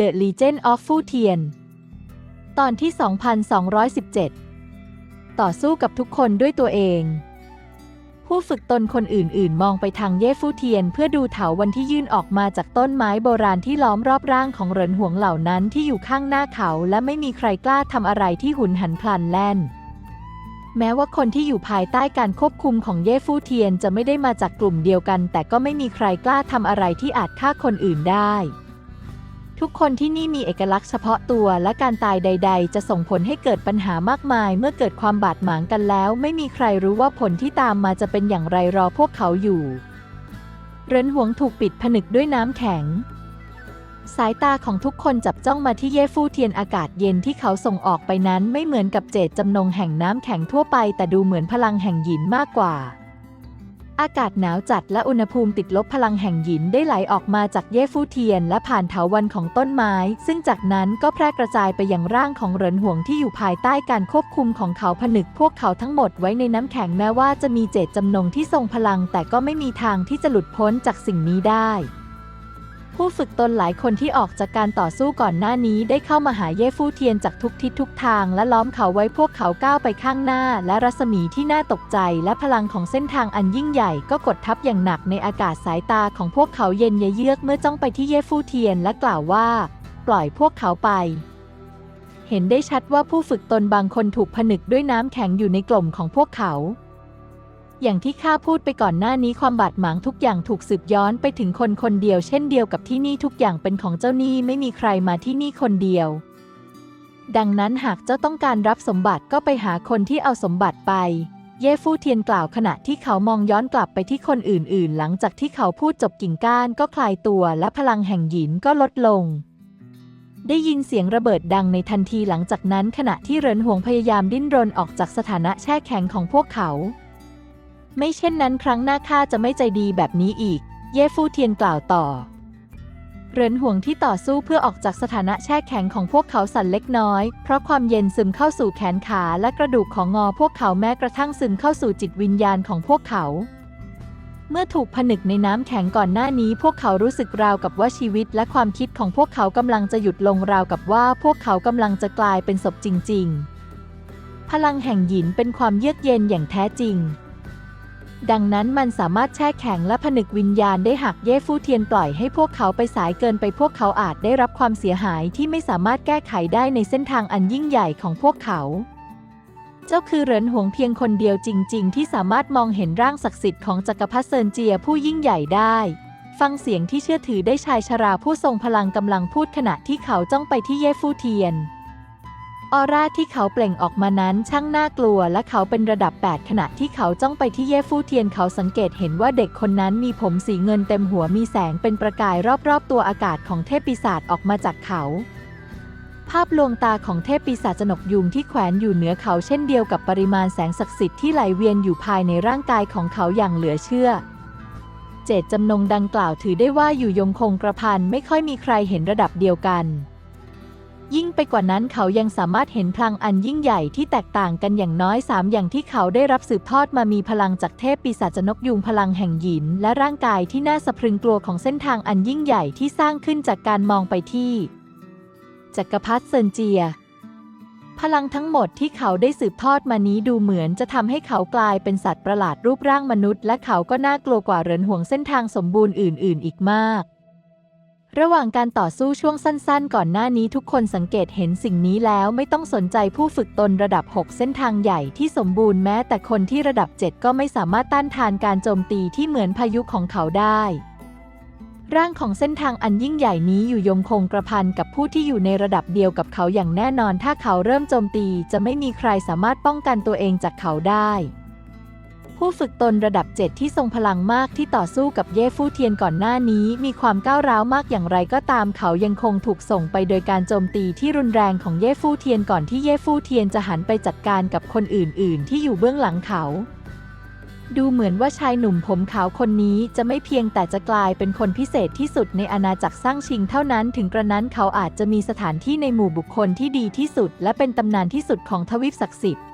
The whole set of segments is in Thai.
The Legend of Fu Tian ตอนที่ 2217 ต่อสู้กับทุกคนด้วยตัวเอง ผู้ฝึกตนคนอื่นๆ มองไปทางเย่ฟูเทียน เพื่อดูเถาวันที่ยื่นออกมาจากต้นไม้โบราณที่ล้อมรอบร่างของเหรินหวงเหล่านั้นที่อยู่ข้างหน้าเขา และไม่มีใครกล้าทำอะไรที่หุนหันพลันแล่นแม้ว่าคนที่อยู่ภายใต้การควบคุมของเย่ฟูเทียนจะไม่ได้มาจากกลุ่มเดียวกัน แต่ก็ไม่มีใครกล้าทำอะไรที่อาจฆ่าคนอื่นได้ ทุกคนที่นี่มีเอกลักษณ์เฉพาะตัวและการตายใด ๆ จะส่งผลให้เกิดปัญหามากมาย เมื่อเกิดความบาดหมางกันแล้ว ไม่มีใครรู้ว่าผลที่ตามมาจะเป็นอย่างไรรอพวกเขาอยู่ เรินหวงถูกปิดผนึกด้วยน้ำแข็ง สายตาของทุกคนจับจ้องมาที่เย่ฟู่เทียนอากาศเย็นที่เขาส่งออกไปนั้นไม่เหมือนกับเจตจำนงแห่งน้ำแข็งทั่วไป แต่ดูเหมือนพลังแห่งหยินมากกว่า อากาศหนาวจัดและอุณหภูมิติดลบพลังแห่งหยินได้ไหลออกมาจากเย่ฟู่เทียน และผ่านเถาวันของต้นไม้ ซึ่งจากนั้นก็แพร่กระจายไปยังร่างของเหรินห่วงที่อยู่ภายใต้การควบคุมของเขาผนึกพวกเขาทั้งหมดไว้ในน้ำแข็งแม้ว่าจะมีเจตจำนงที่ทรงพลัง แต่ก็ไม่มีทางที่จะหลุดพ้นจากสิ่งนี้ได้ ผู้ฝึกตนหลายคนที่ออกจากการต่อสู้ก่อนหน้านี้ได้เข้ามาหาเย่ฟู่เทียนจากทุกทิศทุกทาง และล้อมเขาไว้พวกเขาก้าวไปข้างหน้า และรัศมีที่น่าตกใจ และพลังของเส้นทางอันยิ่งใหญ่ก็กดทับอย่างหนักในอากาศสายตาของพวกเขาเย็นเยือกเมื่อจ้องไปที่เย่ฟู่เทียนและกล่าวว่า ปล่อยพวกเขาไป เห็นได้ชัดว่าผู้ฝึกตนบางคนถูกผนึกด้วยน้ำแข็งอยู่ในกล่มของพวกเขา อย่างที่ข้าพูดไปก่อนหน้านี้ความบาดหมางทุกอย่างถูกสืบย้อนไปถึงคนคนเดียว เช่นเดียวกับที่นี่ทุกอย่างเป็นของเจ้านี่ไม่มีใครมาที่นี่คนเดียว ดังนั้นหากเจ้าต้องการรับสมบัติก็ไปหาคนที่เอาสมบัติไป เย่ฟู่เทียนกล่าวขณะที่เขามองย้อนกลับไปที่คนอื่น ๆ หลังจากที่เขาพูดจบกิ่งก้านก็คลายตัวและพลังแห่งหยินก็ลดลงได้ยินเสียงระเบิดดังในทันทีหลังจากนั้นขณะที่เรินหวงพยายามดิ้นรนออกจากสถานะแช่แข็งของพวกเขา ไม่เช่นนั้นครั้งหน้าข้าจะไม่ใจดีแบบนี้อีก เย่ฟู่เทียนกล่าวต่อ เรินห่วงที่ต่อสู้เพื่อออกจากสถานะแช่แข็งของพวกเขาสั่นเล็กน้อย เพราะความเย็นซึมเข้าสู่แขนขาและกระดูกของงอพวกเขาแม้กระทั่งซึมเข้าสู่จิตวิญญาณของพวกเขา เมื่อถูกผนึกในน้ำแข็งก่อนหน้านี้ พวกเขารู้สึกราวกับว่าชีวิตและความคิดของพวกเขากำลังจะหยุดลงราวกับว่าพวกเขากำลังจะกลายเป็นศพจริง ๆ พลังแห่งหยินเป็นความเยือกเย็นอย่างแท้จริง ดังนั้นมันสามารถแช่แข็งและผนึกวิญญาณได้หากเย่ฟู่เทียนปล่อยให้พวกเขาไปสายเกินไปพวกเขาอาจได้รับความเสียหายที่ไม่สามารถแก้ไขได้ในเส้นทางอันยิ่งใหญ่ของพวกเขา เจ้าคือเหรินหวงเพียงคนเดียวจริง ๆ ที่สามารถมองเห็นร่างศักดิ์สิทธิ์ของจักรพรรดิเซินเจียผู้ยิ่งใหญ่ได้ ฟังเสียงที่เชื่อถือได้ชายชราผู้ทรงพลังกำลังพูดขณะที่เขาจ้องไปที่เย่ฟู่เทียน ออร่าที่เขาเปล่งออกมานั้นช่างน่ากลัวและเขาเป็นระดับ 8 ขณะที่เขาจ้องไปที่เย่ฟู่เทียนเขาสังเกตเห็นว่าเด็กคนนั้นมีผมสีเงินเต็มหัวมีแสงเป็นประกายรอบๆ ตัวอากาศของเทพปีศาจออกมาจากเขา ภาพลวงตาของเทพปีศาจนกยุงที่แขวนอยู่เหนือเขาเช่นเดียวกับปริมาณแสงศักดิ์สิทธิ์ที่ไหลเวียนอยู่ภายในร่างกายของเขาอย่างเหลือเชื่อเจตจำนงดังกล่าวถือได้ว่าอยู่ยงคงกระพันไม่ค่อยมีใครเห็นระดับเดียวกัน ยิ่งไปกว่านั้นเขายังสามารถเห็นพลังอันยิ่งใหญ่ที่แตกต่างกันอย่างน้อยสามอย่างที่เขาได้รับสืบทอดมามีพลังจากเทพปีศาจนกยุงพลังแห่งหยิน และร่างกายที่น่าสะพรึงกลัวของเส้นทางอันยิ่งใหญ่ที่สร้างขึ้นจากการมองไปที่ จักรพรรดิเซินเจีย พลังทั้งหมดที่เขาได้สืบทอดมานี้ดูเหมือนจะทำให้เขากลายเป็นสัตว์ประหลาดรูปร่างมนุษย์ และเขาก็น่ากลัวกว่าเหรินห่วงเส้นทางสมบูรณ์อื่น ๆ อีกมาก ระหว่างการต่อสู้ช่วงสั้นๆ ก่อนหน้านี้ทุกคนสังเกตเห็นสิ่งนี้แล้วไม่ต้องสนใจผู้ฝึกตนระดับ 6 เส้นทางใหญ่ที่สมบูรณ์แม้แต่คนที่ระดับ 7 ก็ไม่สามารถต้านทานการโจมตีที่เหมือนพายุของเขาได้ ร่างของเส้นทางอันยิ่งใหญ่นี้อยู่ยงคงกระพันกับผู้ที่อยู่ในระดับเดียวกับเขาอย่างแน่นอน ถ้าเขาเริ่มโจมตีจะไม่มีใครสามารถป้องกันตัวเองจากเขาได้ ผู้ฝึกตนระดับ 7 ที่ทรงพลังมากที่ต่อสู้กับเย่ฟู่เทียนก่อนหน้านี้ มีความก้าวร้าวมากอย่างไรก็ตามเขายังคงถูกส่งไปโดยการโจมตีที่รุนแรงของเย่ฟู่เทียนก่อนที่เย่ฟู่เทียนจะหันไปจัดการกับคนอื่น ๆ ที่อยู่เบื้องหลังเขา ดูเหมือนว่าชายหนุ่มผมขาวคนนี้จะไม่เพียงแต่จะกลายเป็นคนพิเศษที่สุดในอาณาจักรสร้างชิงเท่านั้นถึงกระนั้นเขาอาจจะมีสถานที่ในหมู่บุคคลที่ดีที่สุด และเป็นตำนานที่สุดของทวีปศักดิ์สิทธิ์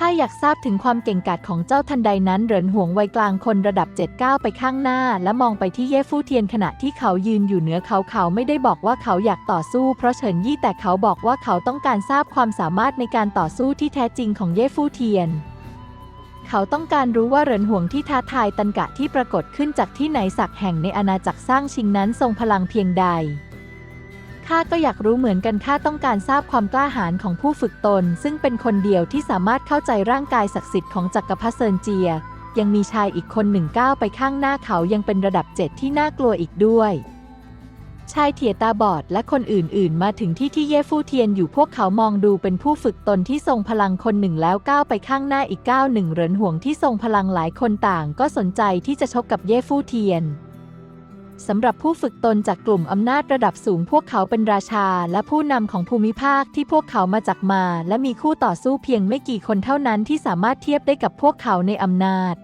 ข้าอยากทราบถึงความเก่งกาจของเจ้าทันใดนั้นเหรินหวงวัยกลางคนระดับเจ็ดก้าไปข้างหน้า และมองไปที่เย่ฟู่เทียนขณะที่เขายืนอยู่เหนือเขาเขาไม่ได้บอกว่าเขาอยากต่อสู้เพราะเฉินยี่แต่เขาบอกว่าเขาต้องการทราบความสามารถในการต่อสู้ที่แท้จริงของเย่ฟู่เทียนเขาต้องการรู้ว่าเหรินห่วงที่ท้าทายตันกะที่ปรากฏขึ้นจากที่ไหนสักแห่งในอาณาจักรสร้างชิงนั้นทรงพลังเพียงใด ข้าก็อยากรู้เหมือนกันข้าต้องการทราบความกล้าหาญของผู้ฝึกตน ซึ่งเป็นคนเดียวที่สามารถเข้าใจร่างกายศักดิ์สิทธิ์ของจักรพรรดิเซินเจีย ยังมีชายอีกคนหนึ่งก้าวไปข้างหน้าเขายังเป็นระดับเจ็ดที่น่ากลัวอีกด้วยชายเถียตาบอดและคนอื่นๆ มาถึงที่ที่เย่ฟู่เทียนอยู่พวกเขามองดูเป็นผู้ฝึกตนที่ทรงพลังคนหนึ่งแล้วก้าวไปข้างหน้าอีกก้าวหนึ่งเหรินห่วงที่ทรงพลังหลายคนต่างก็สนใจที่จะชกกับเย่ฟู่เทียน สำหรับผู้ฝึกตนจากกลุ่มอำนาจระดับสูงพวกเขาเป็นราชาและผู้นำของภูมิภาคที่พวกเขามาจากมา และมีคู่ต่อสู้เพียงไม่กี่คนเท่านั้นที่สามารถเทียบได้กับพวกเขาในอำนาจ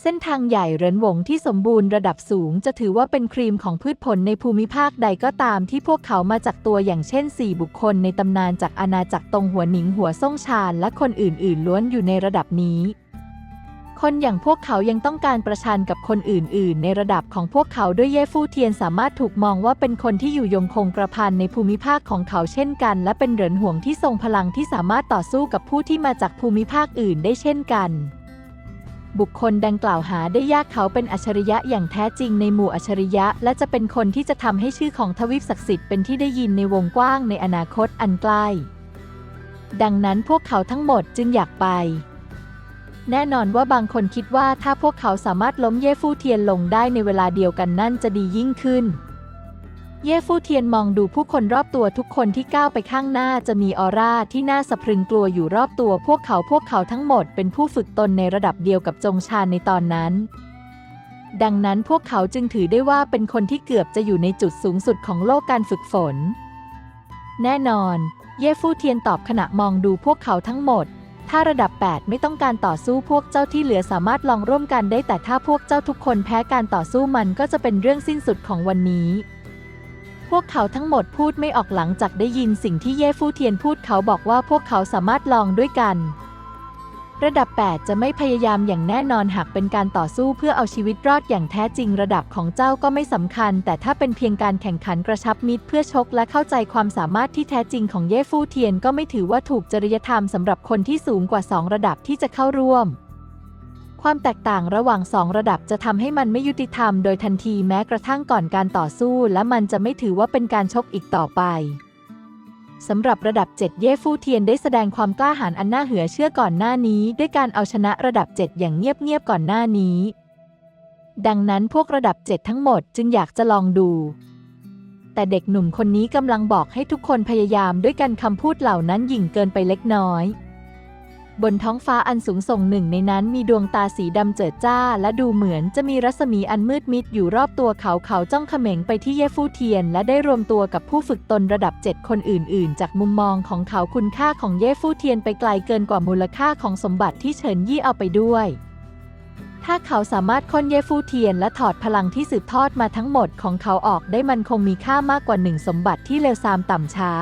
เส้นทางใหญ่เหรินหวงที่สมบูรณ์ระดับสูงจะถือว่าเป็นครีมของพืชผลในภูมิภาคใดก็ตามที่พวกเขามาจากตัวอย่างเช่น 4 บุคคลในตำนานจากอาณาจักรตงหัวหนิงหัวซ่งชาญและคนอื่นๆ ล้วนอยู่ในระดับนี้ คนอย่างพวกเขายังต้องการประชันกับคนอื่น ๆ ในระดับของพวกเขาด้วยเย่ฟู่เทียนสามารถถูกมองว่าเป็นคนที่อยู่ยงคงกระพันในภูมิภาคของเขาเช่นกัน และเป็นเหรินห่วงที่ทรงพลังที่สามารถต่อสู้กับผู้ที่มาจากภูมิภาคอื่นได้เช่นกัน บุคคลดังกล่าวหาได้ยากเขาเป็นอัจฉริยะอย่างแท้จริงในหมู่อัจฉริยะ และจะเป็นคนที่จะทำให้ชื่อของทวีปศักดิ์สิทธิ์เป็นที่ได้ยินในวงกว้างในอนาคตอันใกล้ ดังนั้นพวกเขาทั้งหมดจึงอยากไป แน่นอนว่าบางคนคิดว่าถ้าพวกเขาสามารถล้มเย่ฟู่เทียนลงได้ในเวลาเดียวกันนั่นจะดียิ่งขึ้น เย่ฟู่เทียนมองดูผู้คนรอบตัวทุกคนที่ก้าวไปข้างหน้าจะมีออร่าที่น่าสะพรึงกลัวอยู่รอบตัวพวกเขาพวกเขาทั้งหมดเป็นผู้ฝึกตนในระดับเดียวกับจงชาในตอนนั้น ดังนั้นพวกเขาจึงถือได้ว่าเป็นคนที่เกือบจะอยู่ในจุดสูงสุดของโลกการฝึกฝน แน่นอน เย่ฟู่เทียนตอบขณะมองดูพวกเขาทั้งหมด ถ้าระดับ 8 ไม่ต้องการต่อสู้พวกเจ้าที่เหลือสามารถลองร่วมกันได้แต่ถ้าพวกเจ้าทุกคนแพ้การต่อสู้มันก็จะเป็นเรื่องสิ้นสุดของวันนี้ พวกเขาทั้งหมดพูดไม่ออกหลังจากได้ยินสิ่งที่เย่ฟู่เทียนพูดเขาบอกว่าพวกเขาสามารถลองด้วยกัน ระดับ 8 จะไม่พยายามอย่างแน่นอนหากเป็นการต่อสู้เพื่อเอาชีวิตรอดอย่างแท้จริงระดับของเจ้าก็ไม่สำคัญ แต่ถ้าเป็นเพียงการแข่งขันกระชับมิตรเพื่อชกและเข้าใจความสามารถที่แท้จริงของเย่ฟู่เทียนก็ไม่ถือว่าถูกจริยธรรมสำหรับคนที่สูงกว่า 2 ระดับที่จะเข้าร่วม ความแตกต่างระหว่างสองระดับจะทำให้มันไม่ยุติธรรมโดยทันทีแม้กระทั่งก่อนการต่อสู้ และมันจะไม่ถือว่าเป็นการชกอีกต่อไป สำหรับระดับ 7 เย่ฟู่เทียนได้แสดงความกล้าหาญอันน่าเหือเชื่อก่อนหน้านี้ ด้วยการเอาชนะระดับ 7 อย่างเงียบๆก่อนหน้านี้ ดังนั้นพวกระดับ 7 ทั้งหมดจึงอยากจะลองดู แต่เด็กหนุ่มคนนี้กำลังบอกให้ทุกคนพยายามด้วยกันคำพูดเหล่านั้นหยิ่งเกินไปเล็กน้อย บนท้องฟ้าอันสูงส่งหนึ่งในนั้นมีดวงตาสีดำเจิดจ้า และดูเหมือนจะมีรัศมีอันมืดมิดอยู่รอบตัวเขาเขาจ้องเขม็งไปที่เยฟู่เทียน และได้รวมตัวกับผู้ฝึกตนระดับ 7 คนอื่น ๆ จากมุมมองของเขาคุณค่าของเยฟู่เทียนไปไกลเกินกว่ามูลค่าของสมบัติที่เฉินยี่เอาไปด้วยถ้าเขาสามารถค้นเยฟู่เทียนและถอดพลังที่สืบทอดมาทั้งหมดของเขาออกได้มันคงมีค่ามากกว่าหนึ่งสมบัติที่เลวทรามต่ำช้า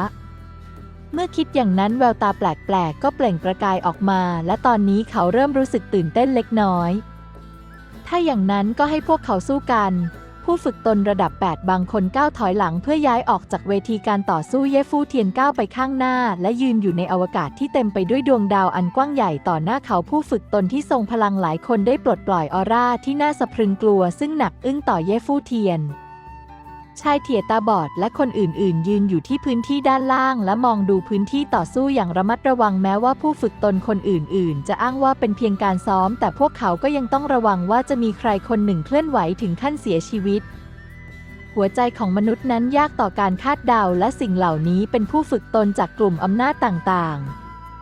เมื่อคิดอย่างนั้นแววตาแปลกๆ ก็เปล่งประกายออกมา และตอนนี้เขาเริ่มรู้สึกตื่นเต้นเล็กน้อย ถ้าอย่างนั้นก็ให้พวกเขาสู้กัน ผู้ฝึกตนระดับ 8 บางคนก้าวถอยหลังเพื่อย้ายออกจากเวทีการต่อสู้เย่ฟู่เทียนก้าวไปข้างหน้า และยืนอยู่ในอวกาศที่เต็มไปด้วยดวงดาวอันกว้างใหญ่ต่อหน้าเขาผู้ฝึกตนที่ทรงพลังหลายคนได้ปลดปล่อยออร่าที่น่าสะพรึงกลัวซึ่งหนักอึ้งต่อเย่ฟู่เทียน ชายเถียตาบอดและคนอื่นๆ ยืนอยู่ที่พื้นที่ด้านล่างและมองดูพื้นที่ต่อสู้อย่างระมัดระวังแม้ว่าผู้ฝึกตนคนอื่นๆ จะอ้างว่าเป็นเพียงการซ้อม แต่พวกเขาก็ยังต้องระวังว่าจะมีใครคนหนึ่งเคลื่อนไหวถึงขั้นเสียชีวิต หัวใจของมนุษย์นั้นยากต่อการคาดเดาและสิ่งเหล่านี้เป็นผู้ฝึกตนจากกลุ่มอำนาจต่าง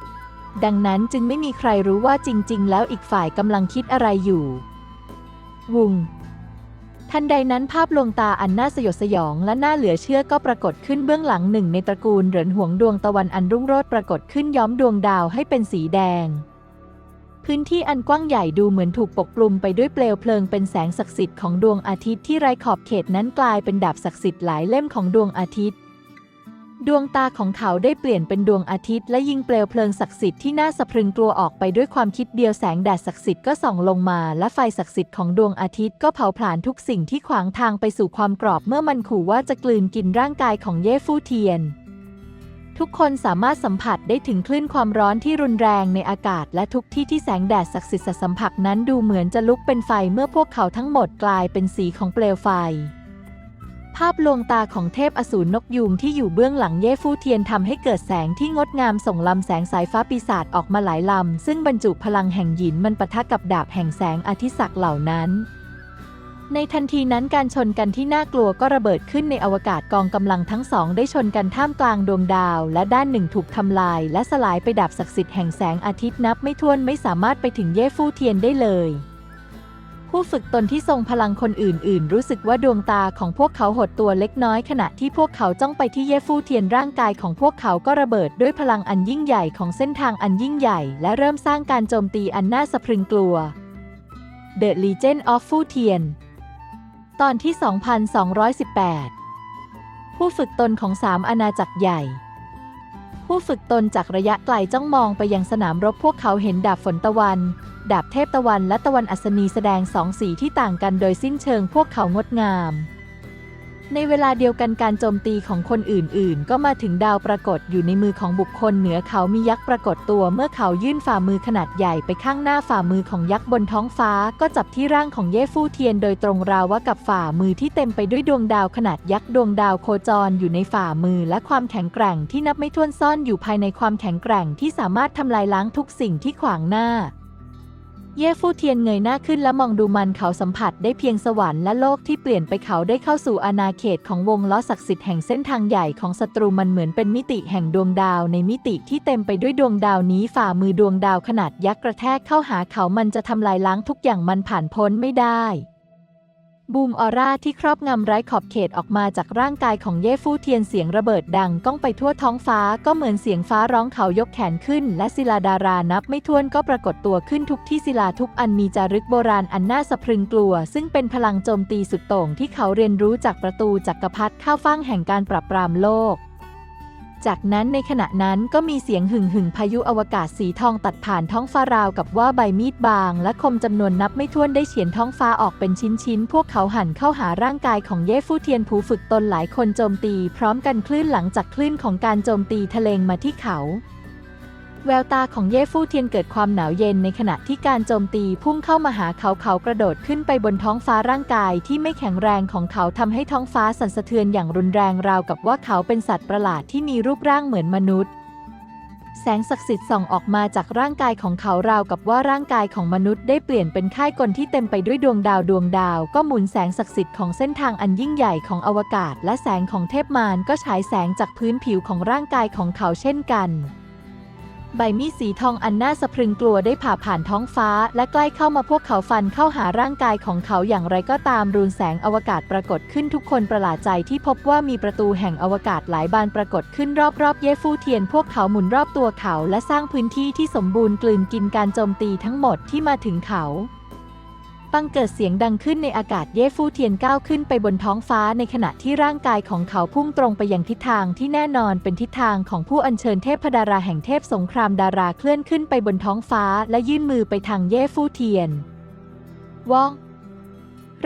ๆ ดังนั้นจึงไม่มีใครรู้ว่าจริง ๆ แล้วอีกฝ่ายกำลังคิดอะไรอยู่ วุง ทันใดนั้นภาพลวงตาอันน่าสยดสยองและน่าเหลือเชื่อก็ปรากฏขึ้นเบื้องหลังหนึ่งในตระกูลเหรินหวงดวงตะวันอันรุ่งโรจน์ปรากฏขึ้นย้อมดวงดาวให้เป็นสีแดง พื้นที่อันกว้างใหญ่ดูเหมือนถูกปกคลุมไปด้วยเปลวเพลิงเป็นแสงศักดิ์สิทธิ์ของดวงอาทิตย์ที่ไร้ขอบเขตนั้นกลายเป็นดาบศักดิ์สิทธิ์หลายเล่มของดวงอาทิตย์ ดวงตาของเขาได้เปลี่ยนเป็นดวงอาทิตย์และยิงเปลวเพลิงศักดิ์สิทธิ์ที่น่าสะพรึงกลัวออกไปด้วยความคิดเดียวแสงแดดศักดิ์สิทธิ์ก็ส่องลงมา และไฟศักดิ์สิทธิ์ของดวงอาทิตย์ก็เผาผลาญทุกสิ่งที่ขวางทางไปสู่ความกรอบเมื่อมันขู่ว่าจะกลืนกินร่างกายของเย่ฟู่เทียน ทุกคนสามารถสัมผัสได้ถึงคลื่นความร้อนที่รุนแรงในอากาศ และทุกที่ที่แสงแดดศักดิ์สิทธิ์สัมผัสนั้นดูเหมือนจะลุกเป็นไฟเมื่อพวกเขาทั้งหมดกลายเป็นสีของเปลวไฟ ภาพลวงตาของเทพอสูรนกยูงที่อยู่เบื้องหลังเย่ฟู่เทียนทำให้เกิดแสงที่งดงามส่งลำแสงสายฟ้าปีศาจออกมาหลายลำ ซึ่งบรรจุพลังแห่งหยินมันปะทะกับดาบแห่งแสงอาทิศักเหล่านั้น ในทันทีนั้นการชนกันที่น่ากลัวก็ระเบิดขึ้นในอวกาศกองกำลังทั้งสอง ได้ชนกันท่ามกลางดวงดาว และด้านหนึ่งถูกทำลาย และสลายไปดับศักดิ์สิทธิ์แห่งแสงอาทิตย์นับไม่ถ้วนไม่สามารถไปถึงเย่ฟู่เทียนได้เลย ผู้ฝึกตนที่ทรงพลังคนอื่น ๆ รู้สึกว่าดวงตาของพวกเขาหดตัวเล็กน้อยขณะที่พวกเขาจ้องไปที่เย่ฟู่เทียนร่างกายของพวกเขาก็ระเบิดด้วยพลังอันยิ่งใหญ่ของเส้นทางอันยิ่งใหญ่ และเริ่มสร้างการโจมตีอันน่าสะพรึงกลัว The Legend of Fu Tian ตอนที่ 2218 ผู้ฝึกตนของสามอาณาจักรใหญ่ ผู้ฝึกตนจากระยะไกลจ้องมองไปยังสนามรบพวกเขาเห็นดาบฝนตะวัน ดาบเทพตะวันและตะวันอัศนีแสดงสองสีที่ต่างกันโดยสิ้นเชิงพวกเขางดงาม ในเวลาเดียวกันการโจมตีของคนอื่นๆ ก็มาถึงดาวปรากฏอยู่ในมือของบุคคลเหนือเขามียักษ์ปรากฏตัวเมื่อเขายื่นฝ่ามือขนาดใหญ่ไปข้างหน้าฝ่ามือของยักษ์บนท้องฟ้า ก็จับที่ร่างของเย่ฟู่เทียนโดยตรงราวว่ากับฝ่ามือที่เต็มไปด้วยดวงดาวขนาดยักษ์ดวงดาวโคจรอยู่ในฝ่ามือและความแข็งแกร่งที่นับไม่ถ้วนซ่อนอยู่ภายในความแข็งแกร่งที่สามารถทำลายล้างทุกสิ่งที่ขวางหน้า เย่ฟู่เทียนเงยหน้าขึ้นและมองดูมันเขาสัมผัสได้เพียงสวรรค์และโลกที่เปลี่ยนไปเขาได้เข้าสู่อาณาเขตของวงล้อศักดิ์สิทธิ์แห่งเส้นทางใหญ่ของศัตรูมันเหมือนเป็นมิติแห่งดวงดาว ในมิติที่เต็มไปด้วยดวงดาวนี้ฝ่ามือดวงดาวขนาดยักษ์กระแทกเข้าหาเขามันจะทำลายล้างทุกอย่างมันผ่านพ้นไม่ได้ บูมออร่าที่ครอบงำไร้ขอบเขตออกมาจากร่างกายของเย่ฟู่เทียนเสียงระเบิดดังก้องไปทั่วท้องฟ้าก็เหมือนเสียงฟ้าร้องเขายกแขนขึ้น และศิลาดารานับไม่ถ้วนก็ปรากฏตัวขึ้นทุกที่ศิลาทุกอันมีจารึกโบราณอันน่าสะพรึงกลัว ซึ่งเป็นพลังโจมตีสุดโต่งที่เขาเรียนรู้จากประตูจักรพรรดิข้าวฟ่างแห่งการปราบปรามโลก จากนั้นในขณะนั้นก็มีเสียงหึ่งหึ่งพายุอวกาศสีทองตัดผ่านท้องฟ้าราวกับว่าใบมีดบาง และคมจำนวนนับไม่ถ้วนได้เฉียนท้องฟ้าออกเป็นชิ้นๆ พวกเขาหันเข้าหาร่างกายของเย่ฟู่เทียนผู้ฝึกตนหลายคนโจมตี พร้อมกันคลื่นหลังจากคลื่นของการโจมตีทะเลงมาที่เขา แววตาของเย่ฟู่เทียนเกิดความหนาวเย็นในขณะที่การโจมตีพุ่งเข้ามาหาเขาเขากระโดดขึ้นไปบนท้องฟ้าร่างกายที่ไม่แข็งแรงของเขาทำให้ท้องฟ้าสั่นสะเทือนอย่างรุนแรงราวกับว่าเขาเป็นสัตว์ประหลาดที่มีรูปร่างเหมือนมนุษย์ แสงศักดิ์สิทธิ์ส่องออกมาจากร่างกายของเขาราวกับว่าร่างกายของมนุษย์ได้เปลี่ยนเป็นค่ายกลที่เต็มไปด้วยดวงดาวดวงดาว ก็หมุนแสงศักดิ์สิทธิ์ของเส้นทางอันยิ่งใหญ่ของอวกาศ และแสงของเทพมารก็ฉายแสงจากพื้นผิวของร่างกายของเขาเช่นกัน ใบมีดสีทองอันน่าสะพรึงกลัวได้ผ่าผ่านท้องฟ้า และใกล้เข้ามาพวกเขาฟันเข้าหาร่างกายของเขาอย่างไรก็ตามรูนแสงอวกาศปรากฏขึ้นทุกคนประหลาดใจที่พบว่ามีประตูแห่งอวกาศหลายบานปรากฏขึ้นรอบๆ เย่ฟู่เทียน พวกเขาหมุนรอบตัวเขาและสร้างพื้นที่ที่สมบูรณ์กลืนกินการโจมตีทั้งหมดที่มาถึงเขา ปังเกิดเสียงดังขึ้นในอากาศเย่ฟู่เทียนก้าวขึ้นไปบนท้องฟ้าในขณะที่ร่างกายของเขาพุ่งตรงไปยังทิศทางที่แน่นอนเป็นทิศทางของผู้อัญเชิญเทพดาราแห่งเทพสงครามดาราเคลื่อนขึ้นไปบนท้องฟ้าและยื่นมือไปทางเย่ฟู่เทียนว่อง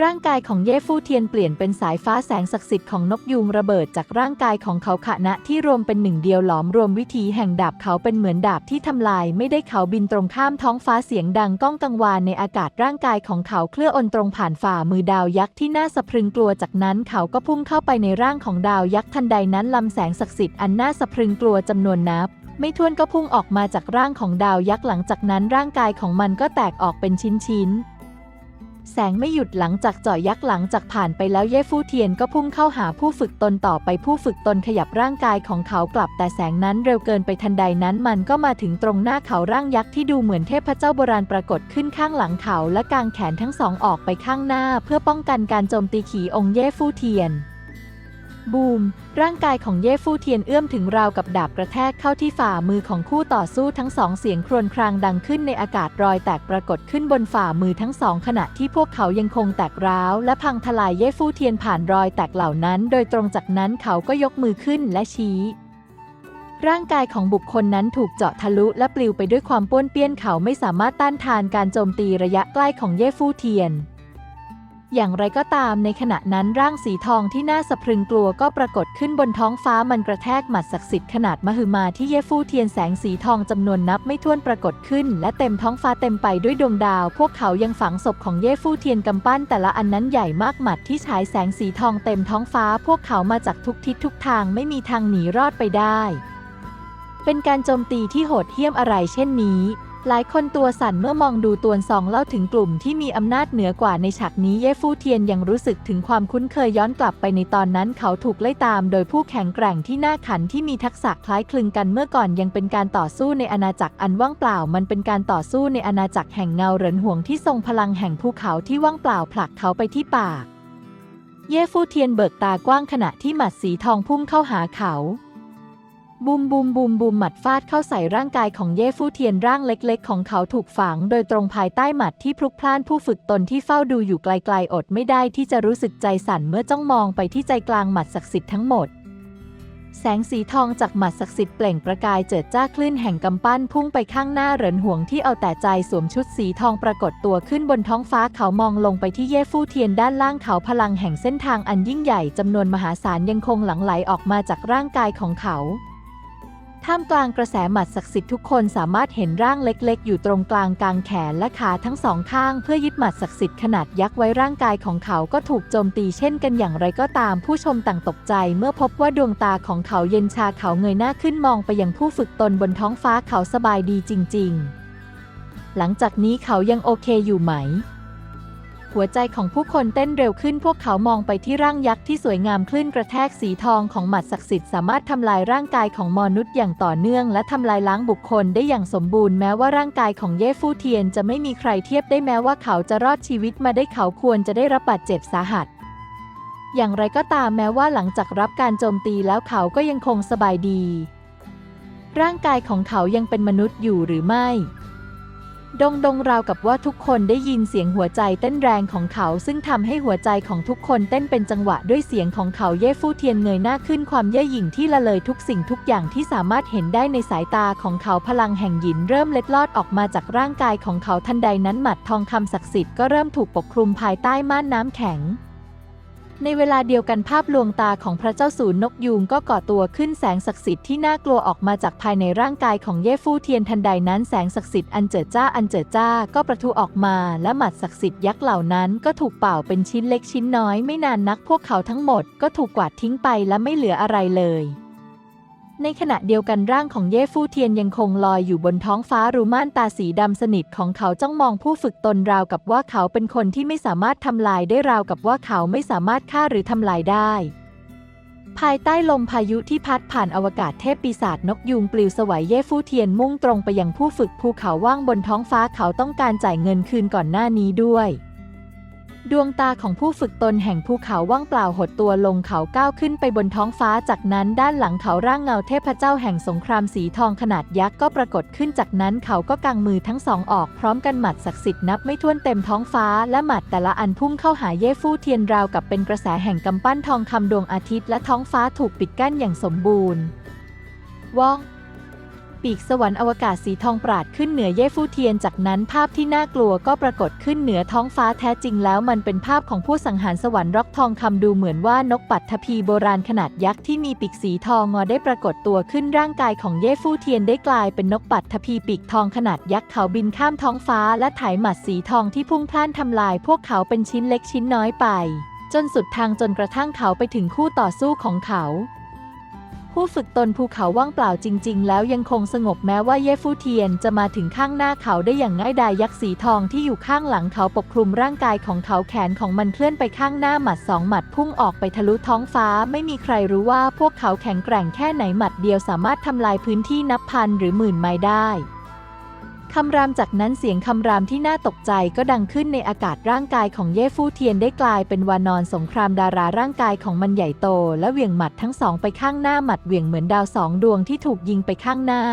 ร่างกายของเย่ฟู่เทียนเปลี่ยนเป็นสายฟ้าแสงศักดิ์สิทธิ์ของนกยูงระเบิดจากร่างกายของเขาขณะที่รวมเป็นหนึ่งเดียวหลอมรวมวิธีแห่งดาบเขาเป็นเหมือนดาบที่ทำลาย ไม่ได้เขาบินตรงข้ามท้องฟ้าเสียงดังก้องกังวานในอากาศร่างกายของเขาเคลื่อนตรงผ่านฝ่ามือดาวยักษ์ที่น่าสะพรึงกลัวจากนั้นเขาก็พุ่งเข้าไปในร่างของดาวยักษ์ทันใดนั้นลำแสงศักดิ์สิทธิ์อันน่าสะพรึงกลัวจำนวนนับไม่ถ้วนก็พุ่งออกมาจากร่างของดาวยักษ์หลังจากนั้นร่างกายของมันก็แตกออกเป็นชิ้นๆ แสงไม่หยุดหลังจากจ่อยักษ์หลังจากผ่านไปแล้วเย่ฟู่เทียนก็พุ่งเข้าหาผู้ฝึกตนต่อไปผู้ฝึกตนขยับร่างกายของเขากลับแต่แสงนั้นเร็วเกินไปทันใดนั้นมันก็มาถึงตรงหน้าเขาร่างยักษ์ที่ดูเหมือนเทพเจ้าโบราณปรากฏขึ้นข้างหลังเขาและกางแขนทั้งสองออกไปข้างหน้า เพื่อป้องกันการโจมตีขี่องค์เย่ฟู่เทียน บูม ร่างกายของเย่ฟู่เทียนเอื้อมถึงราวกับดาบกระแทกเข้าที่ฝ่ามือของคู่ต่อสู้ทั้งสองเสียงครวญครางดังขึ้นในอากาศรอยแตกปรากฏขึ้นบนฝ่ามือทั้งสอง ขณะที่พวกเขายังคงแตกร้าว และพังทลายเย่ฟู่เทียนผ่านรอยแตกเหล่านั้น โดยตรงจากนั้นเขาก็ยกมือขึ้นและชี้ร่างกายของบุคคลนั้นถูกเจาะทะลุและปลิวไปด้วยความป้วนเปี้ยนเขาไม่สามารถต้านทานการโจมตีระยะใกล้ของเย่ฟู่เทียน อย่างไรก็ตามในขณะนั้นร่างสีทองที่น่าสะพรึงกลัวก็ปรากฏขึ้นบนท้องฟ้ามันกระแทกหมัดศักดิ์สิทธิ์ขนาดมหึมาที่เย่ฟู่เทียนแสงสีทองจำนวนนับไม่ถ้วนปรากฏขึ้น และเต็มท้องฟ้าเต็มไปด้วยดวงดาว พวกเขายังฝังศพของเย่ฟู่เทียนกำปั้นแต่ละอันนั้นใหญ่มากหมัดที่ฉายแสงสีทองเต็มท้องฟ้า พวกเขามาจากทุกทิศทุกทางไม่มีทางหนีรอดไปได้ เป็นการโจมตีที่โหดเหี้ยมอะไรเช่นนี้ หลายคนตัวสั่นเมื่อมองดูตวนซองเล่าถึงกลุ่มที่มีอำนาจเหนือกว่าในฉากนี้เย่ฟู่เทียนยังรู้สึกถึงความคุ้นเคยย้อนกลับไปในตอนนั้นเขาถูกไล่ตามโดยผู้แข็งแกร่งที่น่าขันที่มีทักษะคล้ายคลึงกันเมื่อก่อนยังเป็นการต่อสู้ในอาณาจักรอันว่างเปล่า มันเป็นการต่อสู้ในอาณาจักรแห่งเงาเหรินห่วงที่ทรงพลังแห่งภูเขาที่ว่างเปล่าผลักเขาไปที่ปากเย่ฟู่เทียนเบิกตากว้างขณะที่หมัดสีทองพุ่งเข้าหาเขา บูมบูมบูมบูมหมัดฟาดเข้าใส่ร่างกายของเย่ฟู่เทียนร่างเล็ก ๆ ของเขาถูกฝัง โดยตรงภายใต้หมัดที่พลุกพล่านผู้ฝึกตนที่เฝ้าดูอยู่ไกลๆ อดไม่ได้ที่จะรู้สึกใจสั่นเมื่อจ้องมองไปที่ใจกลางหมัดศักดิ์สิทธิ์ทั้งหมด แสงสีทองจากหมัดศักดิ์สิทธิ์เปล่งประกายเจิดจ้าคลื่นแห่งกำปั้นพุ่งไปข้างหน้าเหรินห่วงที่เอาแต่ใจสวมชุดสีทองปรากฏตัวขึ้นบนท้องฟ้าเขามองลงไปที่เย่ฟู่เทียนด้านล่างเขาพลังแห่งเส้นทางอันยิ่งใหญ่จำนวนมหาศาลยังคงหลั่งไหลออกมาจากร่างกายของเขา ท่ามกลางกระแสหมัดศักดิ์สิทธิ์ทุกคนสามารถเห็นร่างเล็ก ๆ อยู่ตรงกลางกลางแขนและขาทั้งสองข้าง เพื่อยึดหมัดศักดิ์สิทธิ์ขนาดยักษ์ไว้ร่างกายของเขาก็ถูกโจมตีเช่นกันอย่างไรก็ตามผู้ชมต่างตกใจ เมื่อพบว่าดวงตาของเขาเย็นชาเขาเงยหน้าขึ้นมองไปยังผู้ฝึกตนบนท้องฟ้าเขาสบายดีจริง ๆ หลังจากนี้เขายังโอเคอยู่ไหม หัวใจของผู้คนเต้นเร็วขึ้นพวกเขามองไปที่ร่างยักษ์ที่สวยงามคลื่นกระแทกสีทองของหมัดศักดิ์สิทธิ์สามารถทำลายร่างกายของมนุษย์อย่างต่อเนื่อง และทำลายล้างบุคคลได้อย่างสมบูรณ์แม้ว่าร่างกายของเย่ฟู่เทียนจะไม่มีใครเทียบได้แม้ว่าเขาจะรอดชีวิตมาได้เขาควรจะได้รับบาดเจ็บสาหัสอย่างไรก็ตามแม้ว่าหลังจากรับการโจมตีแล้วเขาก็ยังคงสบายดี ร่างกายของเขายังเป็นมนุษย์อยู่หรือไม่ ดงดงราวกับว่าทุกคนได้ยินเสียงหัวใจเต้นแรงของเขา ซึ่งทำให้หัวใจของทุกคนเต้นเป็นจังหวะด้วยเสียงของเขาเย่ฟู่เทียนเงยหน้าขึ้นความเย่หยิ่งที่ละเลยทุกสิ่งทุกอย่างที่สามารถเห็นได้ในสายตาของเขาพลังแห่งหยินเริ่มเล็ดลอดออกมาจากร่างกายของเขาทันใดนั้นหมัดทองคำศักดิ์สิทธิ์ก็เริ่มถูกปกคลุมภายใต้ม่านน้ำแข็ง ในเวลาเดียวกันภาพลวงตาของพระเจ้าสูนนกยูงก็ก่อตัวขึ้นแสงศักดิ์สิทธิ์ที่น่ากลัวออกมาจากภายในร่างกายของเย่ฟู่เทียนทันใดนั้นแสงศักดิ์สิทธิ์อันเจิดจ้าอันเจิดจ้าก็ประทุออกมาและหมัดศักดิ์สิทธิ์ยักษ์เหล่านั้นก็ถูกเป่าเป็นชิ้นเล็กชิ้นน้อยไม่นานนักพวกเขาทั้งหมดก็ถูกกวาดทิ้งไปและไม่เหลืออะไรเลย ในขณะเดียวกันร่างของเย่ฟู่เทียนยังคงลอยอยู่บนท้องฟ้ารูม่านตาสีดำสนิทของเขาจ้องมองผู้ฝึกตนราวกับว่าเขาเป็นคนที่ไม่สามารถทำลายได้ราวกับว่าเขาไม่สามารถฆ่าหรือทำลายได้ ภายใต้ลมพายุที่พัดผ่านอวกาศเทพปีศาจนกยูงปลิวสวัยเย่ฟู่เทียนมุ่งตรงไปยังผู้ฝึกภูเขาว่างบนท้องฟ้าเขาต้องการจ่ายเงินคืนก่อนหน้านี้ด้วย ดวงตาของผู้ฝึกตนแห่งภูเขาว่างเปล่าหดตัวลงเขาก้าวขึ้นไปบนท้องฟ้าจากนั้นด้านหลังเขาร่างเงาเทพเจ้าแห่งสงครามสีทองขนาดยักษ์ก็ปรากฏขึ้นจากนั้นเขาก็กางมือทั้งสองออกพร้อมกันหมัดศักดิ์สิทธิ์นับไม่ถ้วนเต็มท้องฟ้าและหมัดแต่ละอันพุ่งเข้าหาเย่ฟู่เทียนราวกับเป็นกระแสแห่งกำปั้นทองคำดวงอาทิตย์และท้องฟ้าถูกปิดกั้นอย่างสมบูรณ์ว่อง ปีกสวรรค์อวกาศสีทองปราดขึ้นเหนือเย่ฟู่เทียน จากนั้นภาพที่น่ากลัวก็ปรากฏขึ้นเหนือท้องฟ้าแท้จริงแล้วมันเป็นภาพของผู้สังหารสวรรค์ร็อกทองคำดูเหมือนว่านกปัตทภีโบราณขนาดยักษ์ที่มีปีกสีทองงอได้ปรากฏตัวขึ้นร่างกายของเย่ฟู่เทียนได้กลายเป็นนกปัตทภีปีกทองขนาดยักษ์เขาบินข้ามท้องฟ้าและไถหมัดสีทองที่พุ่งพล่านทำลาย พวกเขาเป็นชิ้นเล็กชิ้นน้อยไป จนสุดทางจนกระทั่งเขาไปถึงคู่ต่อสู้ของเขา ผู้ฝึกตนภูเขาว่างเปล่าจริง ๆ แล้วยังคงสงบแม้ว่าเย่ฟูเทียนจะมาถึงข้างหน้าเขาได้อย่างง่ายดายยักษ์สีทองที่อยู่ข้างหลังเขาปกคลุมร่างกายของเขาแขนของมันเคลื่อนไปข้างหน้าหมัดสองหมัดพุ่งออกไปทะลุท้องฟ้า ไม่มีใครรู้ว่าพวกเขาแข็งแกร่งแค่ไหนหมัดเดียวสามารถทำลายพื้นที่นับพันหรือหมื่นไม้ได้ คำรามจากนั้นเสียงคำรามที่น่าตกใจก็ดังขึ้นในอากาศร่างกายของเย่ฟู่เทียนได้กลายเป็นวานอนสงครามดาราร่างกายของมันใหญ่โต และเหวี่ยงหมัดทั้งสองไปข้างหน้าหมัดเหวี่ยงเหมือนดาวสองดวงที่ถูกยิงไปข้างหน้า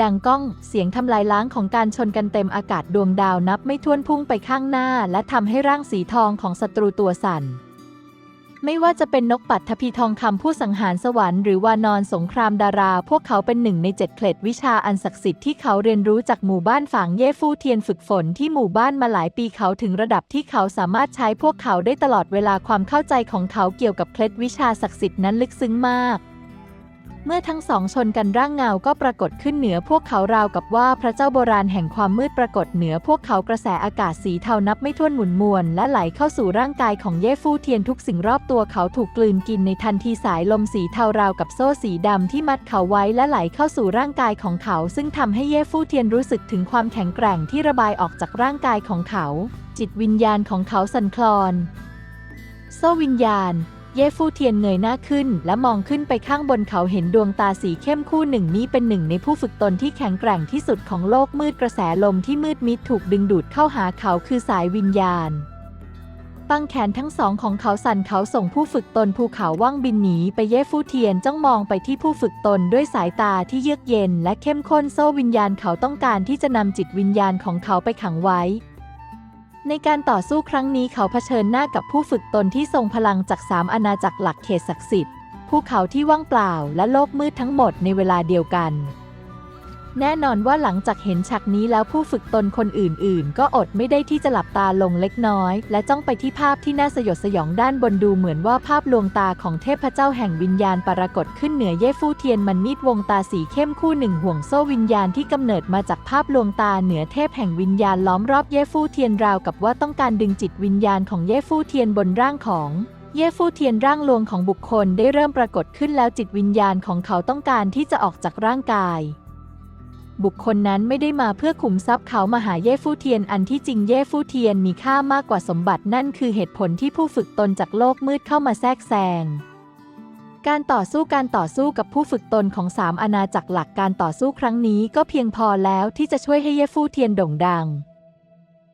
ดังก้องเสียงทำลายล้างของการชนกันเต็มอากาศดวงดาวนับไม่ถ้วนพุ่งไปข้างหน้า และทำให้ร่างสีทองของศัตรูตัวสั่น ไม่ว่าจะเป็นนกปัตทภีทองคำผู้สังหารสวรรค์หรือวานอนสงครามดารา พวกเขาเป็นหนึ่งในเจ็ดเคล็ดวิชาอันศักดิ์สิทธิ์ที่เขาเรียนรู้จากหมู่บ้านฝางเย่ฟู่เทียนฝึกฝนที่หมู่บ้านมาหลายปีเขาถึงระดับที่เขาสามารถใช้พวกเขาได้ตลอดเวลาความเข้าใจของเขาเกี่ยวกับเคล็ดวิชาศักดิ์สิทธิ์นั้นลึกซึ้งมาก เมื่อทั้งสองชนกันร่างเงาก็ปรากฏขึ้นเหนือพวกเขาราวกับว่าพระเจ้าโบราณแห่งความมืดปรากฏเหนือพวกเขากระแสอากาศสีเทานับไม่ถ้วนหมุนมวนและไหลเข้าสู่ร่างกายของเย่ฟู่เทียนทุกสิ่งรอบตัวเขาถูกกลืนกินในทันทีสายลมสีเทาราวกับโซ่สีดำที่มัดเขาไว้และไหลเข้าสู่ร่างกายของเขา ซึ่งทำให้เย่ฟู่เทียนรู้สึกถึงความแข็งแกร่งที่ระบายออกจากร่างกายของเขา จิตวิญญาณของเขาสั่นคลอน โซ่วิญญาณ เย่ฟู่เทียนเงยหน้าขึ้น และมองขึ้นไปข้างบนเขาเห็นดวงตาสีเข้มคู่หนึ่งนี้เป็นหนึ่งในผู้ฝึกตนที่แข็งแกร่งที่สุดของโลกมืดกระแสลมที่มืดมิดถูกดึงดูดเข้าหาเขาคือสายวิญญาณตั้งแขนทั้งสองของเขาสั่นเขาส่งผู้ฝึกตนภูเขาว่างบินหนีไปเย่ฟู่เทียนจ้องมองไปที่ผู้ฝึกตนด้วยสายตาที่เยือกเย็น และเข้มข้นโซ่วิญญาณเขาต้องการที่จะนำจิตวิญญาณของเขาไปขังไว้ ในการต่อสู้ครั้งนี้เขาเผชิญหน้ากับผู้ฝึกตนที่ทรงพลังจากสามอาณาจักรหลักเขตศักดิ์สิทธิ์ ภูเขาที่ว่างเปล่าและโลกมืดทั้งหมดในเวลาเดียวกัน แน่นอนว่าหลังจากเห็นฉากนี้แล้วผู้ฝึกตนคนอื่นๆ ก็อดไม่ได้ที่จะหลับตาลงเล็กน้อย และจ้องไปที่ภาพที่น่าสยดสยองด้านบนดูเหมือนว่าภาพลวงตาของเทพเจ้าแห่งวิญญาณปรากฏขึ้นเหนือเย่ฟู่เทียนมันมีดวงตาสีเข้มคู่หนึ่งห่วงโซ่วิญญาณที่กำเนิดมาจากภาพลวงตาเหนือเทพแห่งวิญญาณล้อมรอบเย่ฟู่เทียนราวกับว่าต้องการดึงจิตวิญญาณของเย่ฟู่เทียนบนร่างของเย่ฟู่เทียนร่างลวงของบุคคลได้เริ่มปรากฏขึ้นแล้วจิตวิญญาณของเขาต้องการที่จะออกจากร่างกาย บุคคลนั้นไม่ได้มาเพื่อขุมทรัพย์เขามาหาเย่ฟู่เทียนอันที่จริงเย่ฟู่เทียนมีค่ามากกว่าสมบัตินั่นคือเหตุผลที่ผู้ฝึกตนจากโลกมืดเข้ามาแทรกแซงการต่อสู้การต่อสู้กับผู้ฝึกตนของสามอาณาจักรหลักการต่อสู้ครั้งนี้ก็เพียงพอแล้วที่จะช่วยให้เย่ฟู่เทียนโด่งดัง